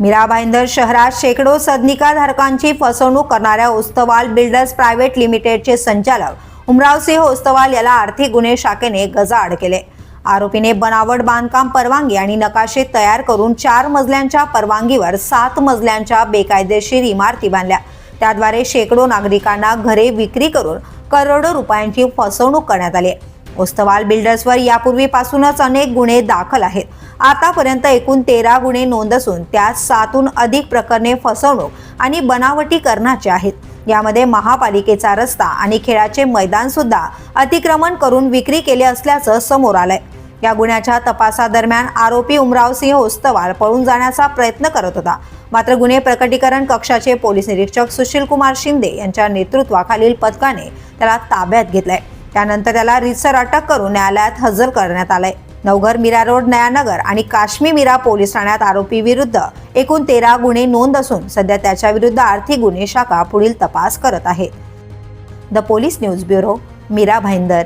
मीरा भाईंदर शहरात शेकडो सदनिकाधारकांची फसवणूक करणाऱ्या ओस्तवाल बिल्डर्स प्रायव्हेट लिमिटेडचे संचालक उमरावसिंह ओस्तवाल याला आर्थिक गुन्हे शाखेने गजाआड केले आरोपीने बनावट बांधकाम परवानगी आणि नकाशे तयार करून चार मजल्यांच्या परवानगीवर सात मजल्यांच्या बेकायदेशीर इमारती बांधल्या त्याद्वारे शेकडो नागरिकांना घरे विक्री करून करोडो रुपयांची फसवणूक करण्यात आली आहे. ओस्तवाल बिल्डर्सवर यापूर्वीपासूनच अनेक गुन्हे दाखल आहेत. आतापर्यंत एकूण तेरा गुन्हे नोंद असून त्यात सातहून अधिक प्रकरणे फसवणूक आणि बनावटीकरणाचे आहेत. यामध्ये महापालिकेचा रस्ता आणि खेळाचे मैदान सुद्धा अतिक्रमण करून विक्री केले असल्याचं समोर आलंय. या गुन्ह्याच्या तपासादरम्यान आरोपी उमरावसिंह ओस्तवाल पळून जाण्याचा प्रयत्न करत होता. मात्र गुन्हे प्रकटीकरण कक्षाचे पोलीस निरीक्षक सुशील कुमार शिंदे यांच्या नेतृत्वाखालील पथकाने त्याला ताब्यात घेतलाय. त्यानंतर त्याला रितसर अटक करून न्यायालयात हजर करण्यात आलंय. नवघर मीरा रोड नयानगर आणि काश्मी मीरा पोलीस ठाण्यात आरोपी विरुद्ध एकूण तेरा गुन्हे नोंद असून सध्या त्याच्या विरुद्ध आर्थिक गुन्हे शाखा पुढील तपास करत आहे. The police news bureau Mira Bhayandar.